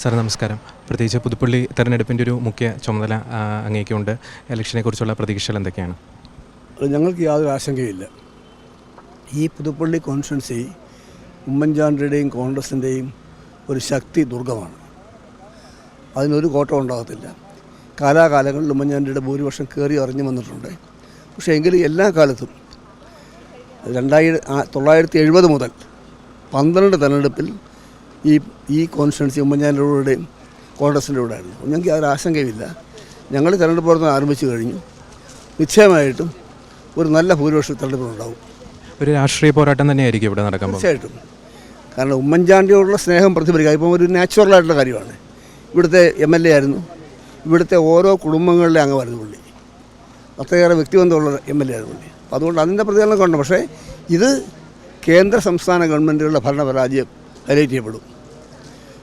Sir നമസ്കാരം. പ്രത്യേകിച്ച് പുതുപ്പള്ളി തെരഞ്ഞെടുപ്പിന്റെ ഒരു മുഖ്യ ചുമതല അങ്ങേക്കുണ്ട്. ഇലക്ഷനെ കുറിച്ചുള്ള പ്രതീക്ഷകൾ എന്തൊക്കെയാണ്? ഞങ്ങൾക്ക് യാതൊരു ആശങ്കയില്ല ഈ പുതുപ്പള്ളി കോൺസ്റ്റിറ്റ്യൻസി ഉമ്മൻചാണ്ടിയുടെയും കോൺഗ്രസിന്റെയും ഒരു ശക്തി ദുർഗമാണ്. അതിനൊരു കോട്ടം ഉണ്ടാകത്തില്ല. കാലാകാലങ്ങളിൽ ഉമ്മൻചാണ്ടിയുടെ ഭൂരിപക്ഷം കയറി അറിഞ്ഞു വന്നിട്ടുണ്ട്. പക്ഷേ എങ്കിലും എല്ലാ കാലത്തും രണ്ടായിരത്തി തൊള്ളായിരത്തി എഴുപത് മുതൽ പന്ത്രണ്ട് തെരഞ്ഞെടുപ്പിൽ ഈ ഈ കോൺസ്റ്റൻസി ഉമ്മൻചാണ്ടിയുടെയും കോൺഗ്രസിന്റെ കൂടെ ആയിരുന്നു. ഞങ്ങൾക്ക് യാതൊരു ആശങ്കയില്ല ഞങ്ങൾ തെരഞ്ഞെടുപ്പ് പ്രവർത്തനം ആരംഭിച്ചു കഴിഞ്ഞു. നിശ്ചയമായിട്ടും ഒരു നല്ല ഭൂരിപക്ഷം തെരഞ്ഞെടുപ്പിനുണ്ടാവും ഒരു രാഷ്ട്രീയ പോരാട്ടം തന്നെയായിരിക്കും ഇവിടെ നടക്കാൻ തീർച്ചയായിട്ടും. കാരണം ഉമ്മൻചാണ്ടിയോടുള്ള സ്നേഹം പ്രതിഫലിക്കുക ഇപ്പം ഒരു നാച്ചുറലായിട്ടുള്ള കാര്യമാണ്. ഇവിടുത്തെ എം എൽ എ ആയിരുന്നു. ഇവിടുത്തെ ഓരോ കുടുംബങ്ങളിലെ അംഗമായിരുന്നു പുള്ളി. അത്രയേറെ വ്യക്തിബന്ധമുള്ള എം എൽ എ ആയിരുന്നു പുള്ളി. അപ്പം അതുകൊണ്ട് അതിന്റെ പ്രതികരണം കൊണ്ട്. പക്ഷേ ഇത് കേന്ദ്ര സംസ്ഥാന ഗവൺമെന്റുകളുടെ ഭരണപരാജയം. ഹൈലൈറ്റ് ചെയ്യപ്പെടും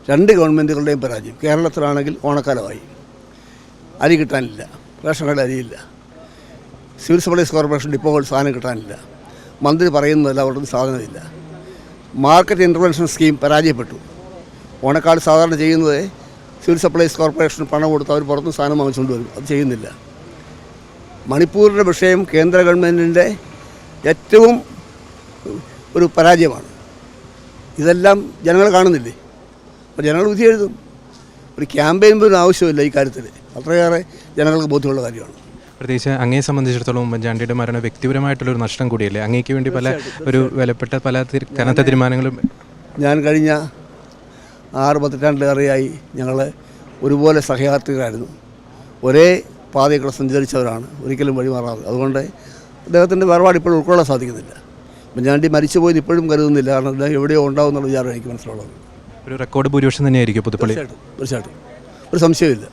രണ്ട് ഗവൺമെന്റുകളുടെയും പരാജയം. കേരളത്തിലാണെങ്കിൽ ഓണക്കാലമായി. അരി കിട്ടാനില്ല. റേഷൻ കട അരിയില്ല. സിവിൽ സപ്ലൈസ് കോർപ്പറേഷൻ ഡിപ്പോകൾ സാധനം കിട്ടാനില്ല. മന്ത്രി പറയുന്നതല്ല അവരുടെ സാധനമില്ല. മാർക്കറ്റ് ഇന്റർവെൻഷൻ സ്കീം പരാജയപ്പെട്ടു. ഓണക്കാട് സാധാരണ ചെയ്യുന്നത് സിവിൽ സപ്ലൈസ് കോർപ്പറേഷൻ പണം കൊടുത്ത് അവർ പുറത്തുനിന്ന് സാധനം വാങ്ങിച്ചുകൊണ്ട് വരും. അത് ചെയ്യുന്നില്ല. മണിപ്പൂരിന്റെ വിഷയം കേന്ദ്ര ഗവൺമെന്റിന്റെ ഏറ്റവും ഒരു പരാജയമാണ്. ഇതെല്ലാം ജനങ്ങൾ കാണുന്നില്ലേ? അപ്പോൾ ജനങ്ങൾ വിധി എഴുതും. ഒരു ക്യാമ്പയിൻ പോലും ആവശ്യമില്ല ഈ കാര്യത്തിൽ. അത്രയേറെ ജനങ്ങൾക്ക് ബോധ്യമുള്ള കാര്യമാണ്. പ്രത്യേകിച്ച് അങ്ങയെ സംബന്ധിച്ചിടത്തോളം ഉമ്മൻചാണ്ടിയുടെ മരണം വ്യക്തിപരമായിട്ടുള്ളൊരു നഷ്ടം കൂടിയല്ലേ? അങ്ങേക്ക് വേണ്ടി പല ഒരു വിലപ്പെട്ട പല കനത്ത തീരുമാനങ്ങളും ഞാൻ കഴിഞ്ഞ ആറ് പത്തിരണ്ടിലേറെയായി ഞങ്ങൾ ഒരുപോലെ സഹയാത്രികരായിരുന്നു. ഒരേ പാതയിൽ സഞ്ചരിച്ചവരാണ്. ഒരിക്കലും വഴിമാറാറ് അതുകൊണ്ട് അദ്ദേഹത്തിന്റെ വേർപാട് ഇപ്പോൾ ഉൾക്കൊള്ളാൻ സാധിക്കുന്നില്ല. ഉമ്മൻചാണ്ടി മരിച്ചു ഇപ്പോഴും കരുതുന്നില്ല. കാരണം അദ്ദേഹം എവിടെയോ ഉണ്ടാവും എന്നുള്ള വിചാരം എനിക്ക് മനസ്സിലുള്ളത്. ഒരു റെക്കോർഡ് ഭൂരിപക്ഷം തന്നെയായിരിക്കും പുതുപ്പള്ളി. തീർച്ചയായിട്ടും തീർച്ചയായിട്ടും. ഒരു സംശയമില്ല